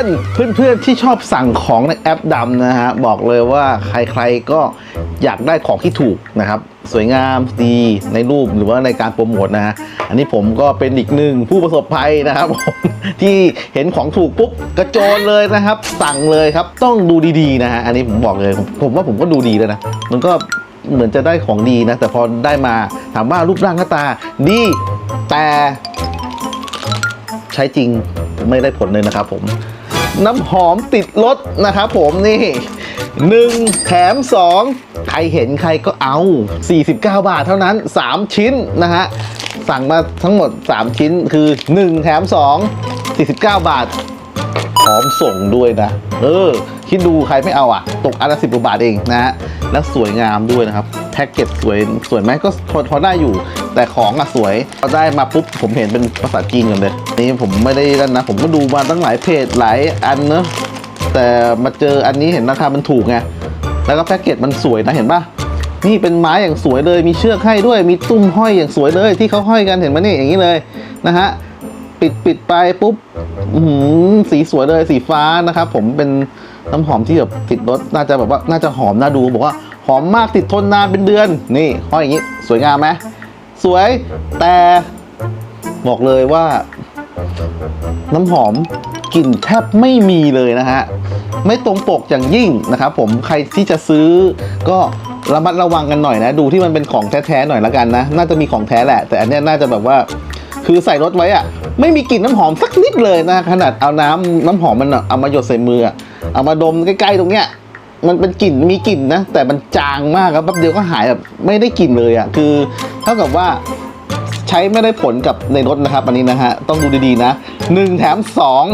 อนเพื่อนๆที่ชอบสั่งของในแอปดำนะฮะบอกเลยว่าใครๆก็อยากได้ของที่ถูกนะครับ สวยงามดีในรูปหรือว่าในการโปรโมทนะฮะอันนี้ผมก็เป็นอีกหนึ่งผู้ประสบภัยนะครับผมที่เห็นของถูกปุ๊บกระโจนเลยนะครับ สั่งเลยครับต้องดูดีๆนะฮะอันนี้ผมบอกเลยผมผมว่าผมก็ดูดีแล้วนะมันก็เหมือนจะได้ของดีนะ แต่พอได้มาถามว่ารูปร่างหน้าตาดีแต่ใช้จริงไม่ได้ผลเลยนะครับผม น้ำหอมติดรถนะครับผมนี่1แถม2ใครเห็นใครก็เอา 49 บาทเท่านั้น 3 ชิ้นนะฮะ สั่งมาทั้งหมด 3 ชิ้นคือ 1 แถม 2 49 บาท พร้อมส่งด้วยนะ เออ คิดดูใครไม่เอาอะ ตกอันละสิบกว่าบาทเองนะฮะ แล้วสวยงามด้วยนะครับ แพ็กเกจสวย สวยไหมก็พอได้อยู่ แต่ของอะสวยพอได้มาปุ๊บผมเห็นเป็นภาษาจีนกันเลยนี่ผมไม่ได้นั่นนะ ผมก็ดูมาตั้งหลายเพจหลายอันเนอะแต่มาเจออันนี้เห็นราคามันถูกไงแล้วก็แพ็กเกจมันสวยนะเห็นปะนี่เป็นไม้อย่างสวยเลย มีเชือกให้ด้วย มีตุ้มห้อยอย่างสวยเลย ที่เขาห้อยกันเห็นไหมนี่อย่างนี้เลยนะฮะปิดปิดไปปุ๊บหือสีสวยเลยสีฟ้านะครับผมเป็นน้ำหอมที่แบบติดรถน่าจะแบบว่าน่าจะหอมน่าดูบอกว่าหอมมากติดทนนานเป็นเดือน นี่ห้อยอย่างนี้ สวยงามไหม สวย แต่บอกเลยว่า น้ำหอมกลิ่นแทบไม่มีเลยนะฮะ ไม่ตรงปกอย่างยิ่งนะครับผมใครที่จะซื้อก็ระมัดระวังกันหน่อยนะ ดูที่มันเป็นของแท้ๆหน่อยละกันนะ น่าจะมีของแท้แหละ แต่อันนี้น่าจะแบบว่า คือใส่รถไว้อะไม่มีกลิ่นน้ำหอมสักนิดเลยนะ ขนาดเอาน้ำน้ำหอมมันเอามาหยดใส่มือเอามาดมใกล้ๆตรงเนี้ย มันเป็นกลิ่นมีกลิ่นนะ แต่มันจางมากครับแป๊บเดียวก็หายแบบไม่ได้กลิ่นเลยอะคือเท่ากับว่าใช้ไม่ได้ผลกับในรถนะครับ อันนี้นะฮะต้องดูดีๆนะหนึ่งแถมสอง